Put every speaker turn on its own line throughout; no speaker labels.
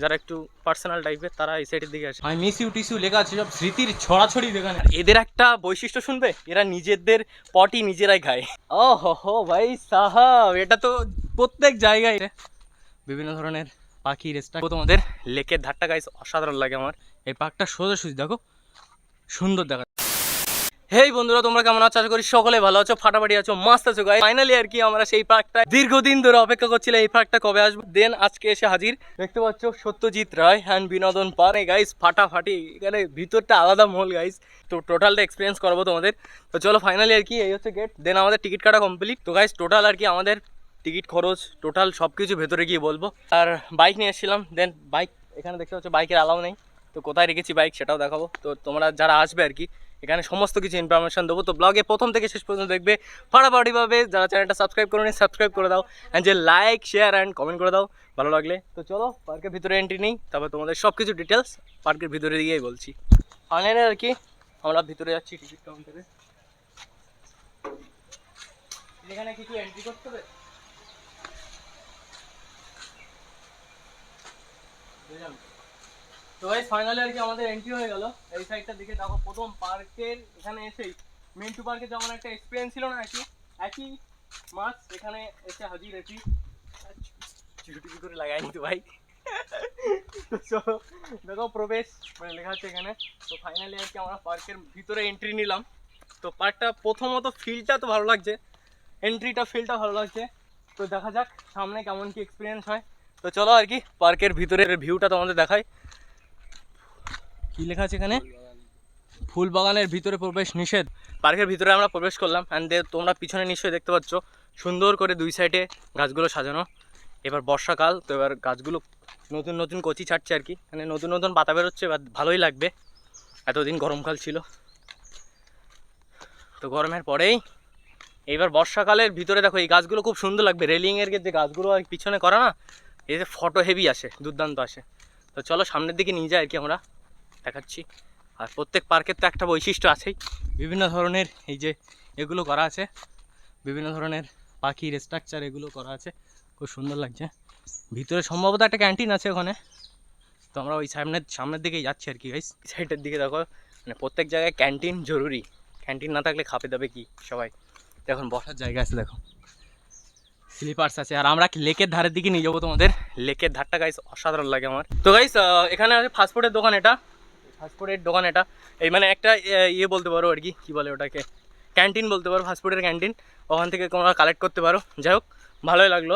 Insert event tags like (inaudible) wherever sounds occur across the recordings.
যারা একটু পার্সোনাল টাইপের তারা এই সাইডের দিকে আসে। আমি মিস ইউ টিসু লেখা আছে সব স্মৃতির ছড়াছড়ি দেখানে এদের একটা বৈশিষ্ট্য শুনবে? এরা নিজেদের পটি নিজেরাই খায়। ও হো হো ভাই সাহাব এটা তো প্রত্যেক জায়গায়। বিভিন্ন ধরনের পাখি রেস্টা তোমাদের লেকের ধারটা গাইস অসাধারণ লাগে আমার। এই পার্কটা সোজাসুজি দেখো সুন্দর দেখা হেই বন্ধুরা, তোমরা কেমন আছো? আশা করি সকলে ভালো আছো, ফাটাফাটি আছো, মাস্ত আছো গাই ফাইনালি আর কি, আমরা সেই পার্কটা দীর্ঘদিন ধরে অপেক্ষা করছিলাম, এই পার্কটা কবে আসবে? দেন আজকে এসে হাজির। দেখতে পাচ্ছ, সত্যজিৎ রায় হ্যান্ড বিনোদন পার্ক গাইস ফাটাফাটি। এখানে ভিতরটা আলাদা মহল গাইস তো টোটালটা এক্সপিরিয়েন্স করব তোমাদের। তো চলো ফাইনালি আর কি, এই হচ্ছে গেট দেন আমাদের টিকিট কাটা কমপ্লিট তো গাইস টোটাল আর কি, আমাদের টিকিট খরচ টোটাল সব কিছু ভেতরে গিয়ে বলব। আর বাইক নিয়ে এসেছিলাম। দেন বাইক এখানে দেখতে পাচ্ছ বাইকের আলাও নেই। তো কোথায় রেখেছি বাইক সেটাও দেখাবো। তো তোমরা যারা আসবে আর কি এখানে সমস্ত কিছু ইনফরমেশন দেবো। তো ব্লগে প্রথম থেকে শেষ পর্যন্ত দেখবে ফাটাফাটিভাবে যারা চ্যানেলটা সাবস্ক্রাইব করো সাবস্ক্রাইব করে দাও। অ্যান্ড যে লাইক শেয়ার অ্যান্ড কমেন্ট করে দাও। ভালো লাগলে। তো চলো পার্কের ভিতরে এন্ট্রি নেই। তারপর তোমাদের সব কিছু ডিটেলস পার্কের ভিতরে দিয়েই বলছি। ফাইনালি আর কি, আমরা ভিতরে যাচ্ছি টিকিট কাউন্টারে এখানে কিছু এন্ট্রি করতে হবে? তো ভাই ফাইনালি আর কি আমাদের এন্ট্রি হয়ে গেল। এই সাইডটার দিকে দেখো প্রথম পার্কের এখানে এসেই মিন্টু পার্কে যেমন একটা এক্সপিরিয়েন্স ছিল না একই একই মাছ এখানে এসে হাজির একই চুটি করে লাগাইনি তো ভাই। তো দেখো প্রবেশ মানে লেখা আছে এখানে। তো ফাইনালি আর কি আমরা পার্কের ভিতরে এন্ট্রি নিলাম। তো পার্কটা প্রথমত ফিলটা তো ভালো লাগছে। এন্ট্রিটা ফিলটা ভালো লাগছে। তো দেখা যাক সামনে কেমন কি এক্সপিরিয়েন্স হয়। তো চলো আর কি পার্কের ভিতরের ভিউটা তোমাদের দেখাই। কি লেখা আছে এখানে? ফুল বাগানের ভিতরে প্রবেশ নিষেধ। পার্কের ভিতরে আমরা প্রবেশ করলাম অ্যান্ড তোমরা পিছনে নিশ্চয়ই দেখতে পাচ্ছ, সুন্দর করে দুই সাইডে গাছগুলো সাজানো। এবার বর্ষাকাল, তো এবার গাছগুলো নতুন নতুন কচি ছাড়ছে আর কি। মানে নতুন নতুন পাতা বেরোচ্ছে এবার ভালোই লাগবে। এতদিন গরমকাল ছিল। তো গরমের পরেই এইবার বর্ষাকালের ভিতরে দেখো, এই গাছগুলো খুব সুন্দর লাগবে। রেলিংয়ের যে গাছগুলো আর পিছনে করা না, এতে ফটো হেভি আসে, দুর্দান্ত আসে। তো চলো সামনের দিকে নিয়ে যাই আর কি আমরা। দেখাচ্ছি। আর প্রত্যেক পার্কের তো একটা বৈশিষ্ট্য আছেই। বিভিন্ন ধরনের এই যে এগুলো করা আছে। বিভিন্ন ধরনের পাখির স্ট্রাকচার এগুলো করা আছে। খুব সুন্দর লাগছে। ভিতরে সম্ভবত একটা ক্যান্টিন আছে ওখানে। তো আমরা ওই সামনের সামনের দিকেই যাচ্ছি আর কি গাইস সাইডের দিকে দেখো। মানে প্রত্যেক জায়গায় ক্যান্টিন জরুরি। ক্যান্টিন না থাকলে খাপে দাবে কি সবাই? দেখুন, বসার জায়গা আছে, দেখো। স্লিপার্স আছে। আর আমরা লেকের ধারের দিকে নিয়ে যাব তোমাদের? লেকের ধারটা গাইস অসাধারণ লাগে আমার। তো গাইস এখানে আছে ফাস্টফুডের দোকান এটা। ফাস্টফুডের দোকান এটা। এই মানে একটা ইয়ে বলতে পারো আর কি, কী বলে ওটাকে? ক্যান্টিন বলতে পারো, ফাস্টফুডের ক্যান্টিন। ওখান থেকে তোমরা কালেক্ট করতে পারো। যাই হোক, ভালোই লাগল।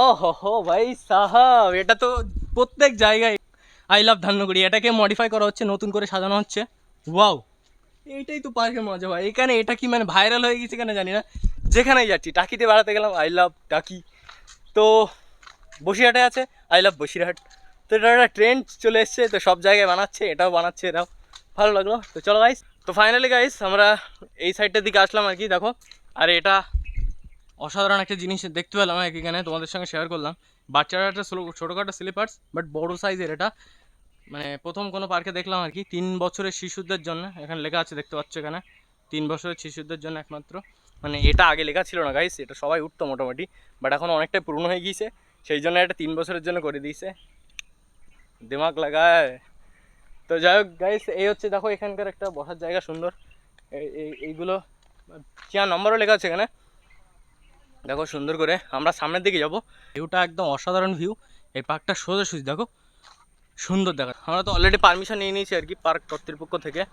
ও হো হো ভাই সাহাব, এটা তো প্রত্যেক জায়গায়। আই লাভ ধান্যগুড়ি, এটাকে মডিফাই করা হচ্ছে, নতুন করে সাজানো হচ্ছে। ওয়াও এইটাই তো পার্কের মজা ভাই। এখানে এটা কি মানে ভাইরাল হয়ে গেছে কেন জানি না। যেখানেই যাচ্ছি, টাকিতে বেড়াতে গেলাম আই লাভ টাকি। তো বসিরহাটে আছে আই লাভ বসিরহাট। তো এটা একটা ট্রেন্ড চলে এসছে, তো সব জায়গায় বানাচ্ছে, এটাও বানাচ্ছে এরাও ভালো লাগল। তো চলো গাইস তো ফাইনালি গাইস আমরা এই সাইডটার দিকে আসলাম আর কি, দেখো। আর এটা অসাধারণ একটা জিনিস দেখতে পেলাম এখানে, তোমাদের সঙ্গে শেয়ার করলাম। বাচ্চারা একটা ছোটোখাটো স্লিপার্স বাট বড় সাইজের এটা। মানে প্রথম কোনো পার্কে দেখলাম আর কি, তিন বছরের শিশুদের জন্য, এখানে লেখা আছে, দেখতে পাচ্ছ এখানে। তিন বছরের শিশুদের জন্য একমাত্র। মানে এটা আগে লেখা ছিল না গাইস এটা সবাই উঠতো মোটামুটি বাট এখন অনেকটাই পুরনো হয়ে গিয়েছে। সেই জন্য এটা তিন বছরের জন্য করে দিয়েছে। দিমাগ লাগায়। তো যাই হোক গাইস এই হচ্ছে দেখো এখানকার একটা বসার জায়গা, সুন্দর। এই- এই- এইগুলো, চেয়ার নম্বরও লেখা আছে এখানে। দেখো সুন্দর করে, আমরা সামনের দিকে যাব। ভিউটা একদম অসাধারণ ভিউ এই পার্কটা সোজাসুজি দেখো। সুন্দর দেখা। আমরা তো অলরেডি পারমিশন নিয়ে নিয়েছি আর কি পার্ক কর্তৃপক্ষ থেকে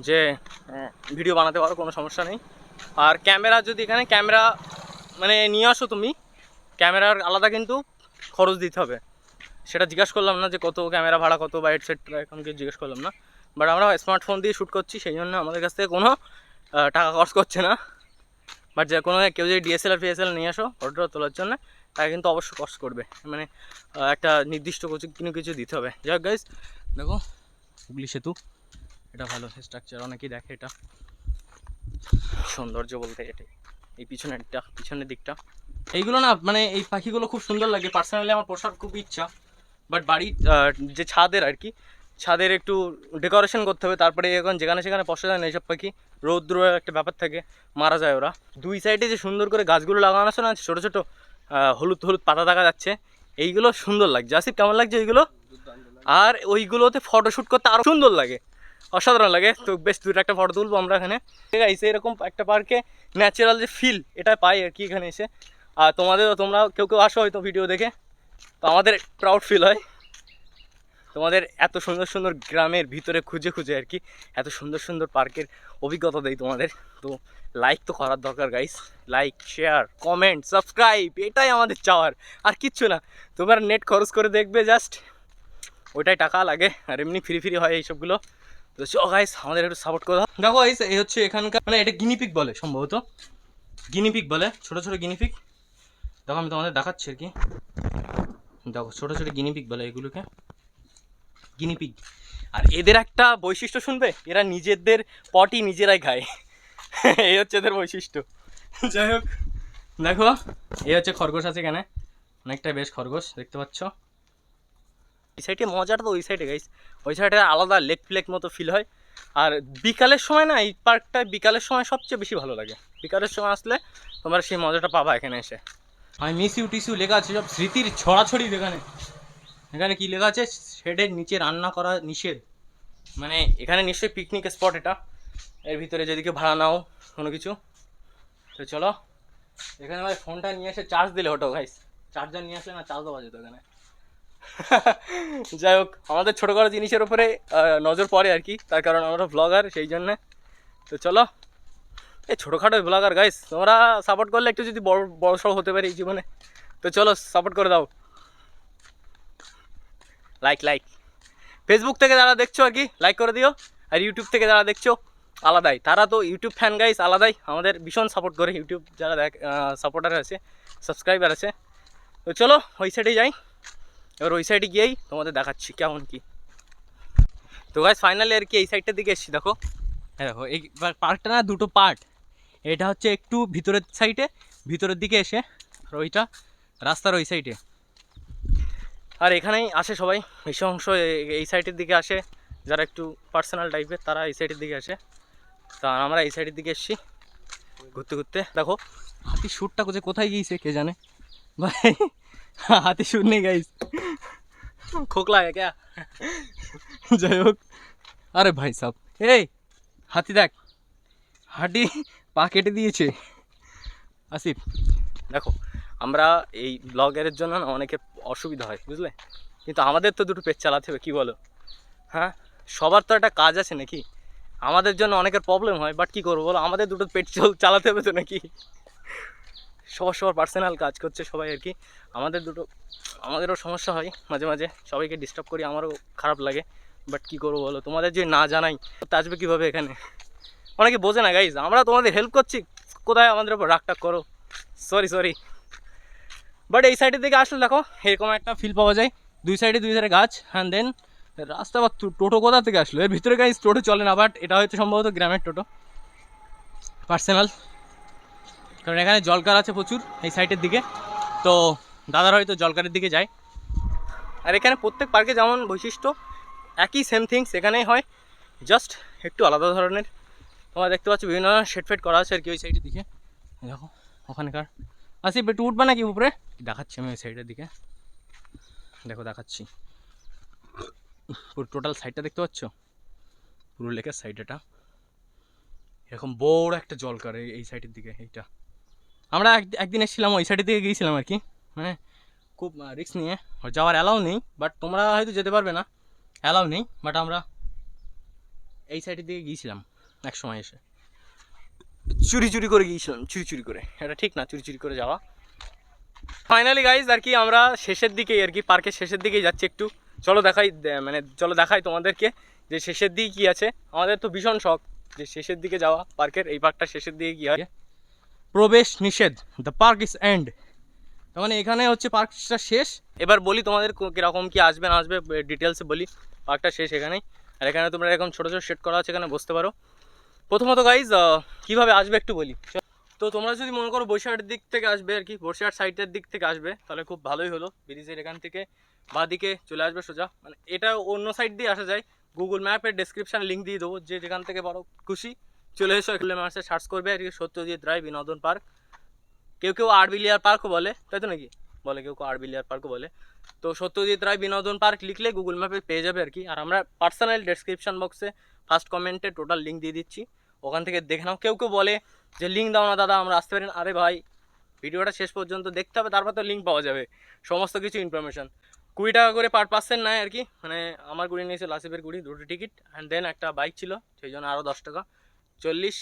যে ভিডিও বানাতে পারো, কোনো সমস্যা নেই। আর ক্যামেরা যদি এখানে ক্যামেরা মানে নিয়ে আসো তুমি ক্যামেরার আলাদা কিন্তু খরচ দিতে হবে। সেটা জিজ্ঞাসা করলাম না যে কত ক্যামেরা ভাড়া, কত বা এটসেট্রা এখন কিছু জিজ্ঞেস করলাম না। বাট আমরা স্মার্টফোন দিয়ে শ্যুট করছি, সেই জন্য আমাদের কাছ থেকে কোনো টাকা খরচ করছে না। বাট যে কোনো কেউ যদি ডিএসএলআর ফিএসএল নিয়ে আসো ফটোটা তোলার জন্য তাকে কিন্তু অবশ্যই কষ্ট করবে। মানে একটা নির্দিষ্ট কিছু, কোনো কিছু দিতে হবে। যাই হোক গাইজ দেখো, হুগলি সেতু, এটা ভালো স্ট্রাকচার অনেকেই দেখে এটা। সৌন্দর্য বলতে এটাই। এই পিছনেরটা, পিছনের দিকটা। এইগুলো না মানে এই পাখিগুলো খুব সুন্দর লাগে। পার্সোনালি আমার পোষার খুব ইচ্ছা। বাট আহ, যে ছাদের আর কি ছাদের একটু ডেকোরেশন করতে হবে তারপরে এখন যেখানে সেখানে পোষা যায় না এইসব পাখি রৌদ্র একটা ব্যাপার থাকে মারা যায় ওরা। দুই সাইডে যে সুন্দর করে গাছগুলো লাগানো আছে না ছোটো ছোটো হলুদ হলুদ পাতা দেখা যাচ্ছে এইগুলো সুন্দর লাগছে। আসিফ কেমন লাগছে এইগুলো আর ওইগুলোতে ফটোশ্যুট করতে আরও সুন্দর লাগে। অসাধারণ লাগে। তো বেশ দুটো একটা ফটো তুলবো আমরা এখানে। ঠিক আছে এরকম একটা পার্কে ন্যাচারাল যে ফিল এটা পাই আর কি এখানে এসে। আর তোমাদেরও তোমরা কেউ কেউ আসো হয়তো ভিডিও দেখে। তো আমাদের প্রাউড ফিল হয়। তোমাদের এত সুন্দর সুন্দর গ্রামের ভিতরে খুঁজে খুঁজে আর কি, এত সুন্দর সুন্দর পার্কের অভিজ্ঞতা দেয় তোমাদের। তো লাইক তো করার দরকার guys like share comment subscribe এটাই আমাদের চাওয়ার, আর কিচ্ছু না। তোমরা নেট খরচ করে দেখবে জাস্ট ওইটাই টাকা লাগে। আর এমনি ফ্রি ফ্রি হয় এইসবগুলো। তো চো গাইস আমাদের একটু সাপোর্ট করে। দেখো গাইস এই হচ্ছে এখানকার মানে এটা গিনিপিক বলে সম্ভবত। গিনিপিক বলে, ছোট ছোট গিনিপিক দেখো, আমি তোমাদের দেখাচ্ছি আর কি। দেখো, ছোট ছোট গিনিপিক বলে এগুলোকে। গিনিপিগ আর এদের একটা বৈশিষ্ট্য শুনবে? এরা নিজেদের পটি নিজেরাই খায়। (laughs) এই হচ্ছে এদের বৈশিষ্ট্য। যাই হোক, দেখো এ হচ্ছে খরগোশ আছে এখানে। অনেকটা বেশ খরগোশ, দেখতে পাচ্ছ। এই সাইডে মজাটা তো ওই সাইডে গাইস ওই সাইডে আলাদা লেক ফ্লেক মতো ফিল হয়। আর বিকালের সময় না, এই পার্কটা বিকালের সময় সবচেয়ে বেশি ভালো লাগে। বিকালের সময় আসলে তোমরা সেই মজাটা পাবা এখানে এসে। আমি মিস ইউ টিসিউ লেখা আছে সব স্মৃতির ছড়াছড়ি এখানে। এখানে কি লেখা আছে? শেডের নিচে রান্না করা নিষেধ। মানে এখানে নিশ্চয়ই পিকনিক স্পট এটা। এর ভিতরে যদি কেউ ভাড়া নাও, কোনো কিছু। তো চলো, এখানে ভাই ফোনটা নিয়ে এসে চার্জ দিলে হতো গাইস চার্জার নিয়ে আসলে না চার্জ দেওয়া যেত এখানে। যাই হোক, আমাদের ছোটো বড়ো জিনিসের উপরে নজর পড়ে আর কি। তার কারণ আমরা ব্লগার সেই জন্যে। তো চলো এই ছোটোখাটো ব্লগার গাইস তোমরা সাপোর্ট করলে একটু যদি বড় বড় সড়ো হতে পারি জীবনে। তো চলো সাপোর্ট করে দাও। লাইক লাইক ফেসবুক থেকে যারা দেখছ আর কি লাইক করে দিও। আর ইউটিউব থেকে যারা দেখছ, আলাদাই। তারা তো ইউটিউব ফ্যান গাইস আলাদাই। আমাদের ভীষণ সাপোর্ট করে ইউটিউব যারা দেখ সাপোর্টার আছে সাবস্ক্রাইবার আছে। তো চলো, ওই সাইডে যাই। এবার ওই সাইডে গিয়েই তোমাদের দেখাচ্ছি কেমন কি। তো গাইস ফাইনালি আর কি এই সাইডটার দিকে এসছি, দেখো। হ্যাঁ দেখো, এই পার্কটা না, দুটো পার্ট এটা হচ্ছে একটু ভিতরের সাইডে ভিতরের দিকে এসে, আর ওইটা রাস্তার ওই সাইডে আর এখানেই আসে সবাই বেশি অংশ এই সাইডের দিকে আসে, যারা একটু পার্সোনাল টাইপের তারা এই সাইডের দিকে আসে। তা আমরা এই সাইডের দিকে এসছি, ঘুরতে ঘুরতে। দেখো হাতি সুরটা কোথায় কোথায় গিয়েছে, কে জানে? ভাই হাতি সুর নেই গাইস খোকলা কে? যাই হোক। আরে ভাই সাহ এই, হাতি দেখ। হাতি পা কেটে দিয়েছে। আসিফ, দেখো, আমরা এই ব্লগারের জন্য না অনেকের অসুবিধা হয়, বুঝলে? কিন্তু আমাদের তো দুটো পেট চালাতে হবে, কী বলো? হ্যাঁ? সবার তো একটা কাজ আছে নাকি? আমাদের জন্য অনেকের প্রবলেম হয় বাট কী করব বলো? আমাদের দুটো পেট চল- চালাতে হবে তো নাকি? সবার সবার পার্সোনাল কাজ করছে সবাই আর কি। আমাদের দুটো, আমাদেরও সমস্যা হয় মাঝে মাঝে, সবাইকে ডিস্টার্ব করি, আমারও খারাপ লাগে বাট কী করব বলো? তোমাদের যে না জানাই তো আসবে কীভাবে এখানে? অনেকে বোঝে না গাইজ আমরা তোমাদের হেল্প করছি। কোথায়? আমাদের উপর রাগটাগ করো। সরি সরি বাট এই সাইডের দিকে আসলে দেখো, এরকম একটা ফিল পাওয়া যায়। দুই সাইডে দুই ধারে গাছ অ্যান্ড দেন রাস্তা বা টোটো কোথা থেকে আসলো? এর ভিতরে গাইজ টোটো চলে না বাট এটা হয়তো সম্ভবত গ্রামের টোটো। পার্সোনাল কারণ এখানে জলকার আছে প্রচুর, এই সাইডের দিকে। তো দাদার হয়তো জলকারের দিকে যায়। আর এখানে প্রত্যেক পার্কে যেমন বৈশিষ্ট্য, একই সেম থিংস এখানেই হয়। জাস্ট একটু আলাদা ধরনের। তোমরা দেখতে পাচ্ছ বিভিন্ন শেড ফেড করা আছে আর কি ওই সাইডের দিকে। দেখো, ওখানকার। আসি একটু উঠবে নাকি উপরে? দেখাচ্ছি আমি ওই সাইডের দিকে। দেখো, দেখাচ্ছি। পুরো টোটাল সাইডটা দেখতে পাচ্ছ? পুরো লেকের সাইড এটা। এরকম বড় একটা জলকার এই এই সাইডের দিকে, এইটা। আমরা এক- একদিন এসেছিলাম, ওই সাইডের দিকে গিয়েছিলাম আর কি। মানে খুব রিস্ক নিয়ে। যাওয়ার অ্যালাউ নেই বাট তোমরা হয়তো যেতে পারবে না। অ্যালাউ নেই বাট আমরা এই সাইডের দিকে গিয়েছিলাম। এক সময় এসে। চুরি চুরি করে গিয়েছিলাম চুরি চুরি করে। এটা ঠিক না চুরি চুরি করে যাওয়া। ফাইনালি গাইজ আর কি আমরা শেষের দিকেই আর কি পার্কের শেষের দিকেই যাচ্ছি একটু। চলো দেখাই মানে চলো দেখাই তোমাদেরকে যে শেষের দিকে কী আছে। আমাদের তো ভীষণ শখ যে শেষের দিকে যাওয়া পার্কের এই পার্কটা শেষের দিকে কী হয় প্রবেশ নিষেধ দ্য পার্ক ইজ এন্ড মানে এখানে হচ্ছে পার্কটা শেষ। এবার বলি তোমাদের কীরকম কি আসবে না আসবে ডিটেলসে বলি। পার্কটা শেষ এখানেই। আর এখানে তোমরা এরকম ছোটো ছোটো সেট করা আছে এখানে বসতে পারো। প্রথমত গাইজ কীভাবে আসবে একটু বলি। তো তোমরা যদি মনে করো বসিরহাটের দিক থেকে আসবে আর কি বসিরহাট সাইডের দিক থেকে আসবে, তাহলে খুব ভালোই হলো। ব্রিজের এখান থেকে বাঁ দিকে চলে আসবে সোজা। মানে এটা অন্য সাইড দিয়ে আসা যায়। গুগল ম্যাপের ডেসক্রিপশান লিঙ্ক দিয়ে দেবো। যে যেখান থেকে বড় খুশি, চলে এসো এগুলো মাসে সার্চ করবে। আর কি, সত্যজিৎ রায়, বিনোদন পার্ক। কেউ কেউ আরবিলিয়ার পার্কও বলে, তাই তো নাকি? বলে কেউ কেউ আরবিলিয়ার পার্কও বলে। তো সত্যজিৎ রায়, বিনোদন পার্ক লিখলে গুগল ম্যাপে পেয়ে যাবে আর কি। আর আমরা পার্সোনাল ডেসক্রিপশন বক্সে ফার্স্ট কমেন্টে টোটাল লিঙ্ক দিয়ে দিচ্ছি। ওখান থেকে দেখে নাও। কেউ কেউ বলে যে লিঙ্ক দাও না দাদা, আমরা আসতে পারি আরে ভাই, ভিডিওটা শেষ পর্যন্ত দেখতে হবে, তারপর তো লিঙ্ক পাওয়া যাবে। সমস্ত কিছু ইনফরমেশন কুড়ি টাকা করে পার পার্সেন্ট নেয় আর কি। মানে আমার কুড়ি নিয়েছিল আসিফের কুড়ি, দুটো টিকিট অ্যান্ড দেন একটা বাইক ছিল, সেই জন্য আরও দশ টাকা। চল্লিশ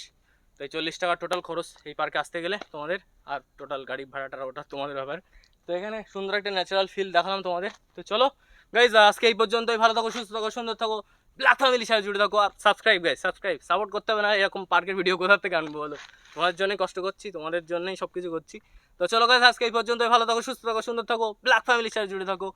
তো এই চল্লিশ টাকা টোটাল খরচ এই পার্কে আসতে গেলে তোমাদের। আর টোটাল গাড়ি ভাড়াটা ওটা তোমাদের ব্যাপার। তো এখানে সুন্দর একটা ন্যাচারাল ফিল দেখালাম তোমাদের। তো চলো গাইজ আজকে এই পর্যন্তই। ভালো থাকো, সুস্থ থাকো, সুন্দর থাকো। ব্ল্যাক ফ্যামিলি সাথে জুড়ে থাকো আর সাবস্ক্রাইব গাই সাবস্ক্রাইব সাপোর্ট করতে হবে না, এরকম পার্কের ভিডিও কোথা থেকে আনব বলো? তোমাদের জন্যই কষ্ট করছি, তোমাদের জন্যই সব কিছু করছি। তো চলো গাই আজকে এই পর্যন্তই। ভালো থাকো, সুস্থ থাকো, সুন্দর থাকো ব্ল্যাক ফ্যামিলির সাথে জুড়ে থাকো।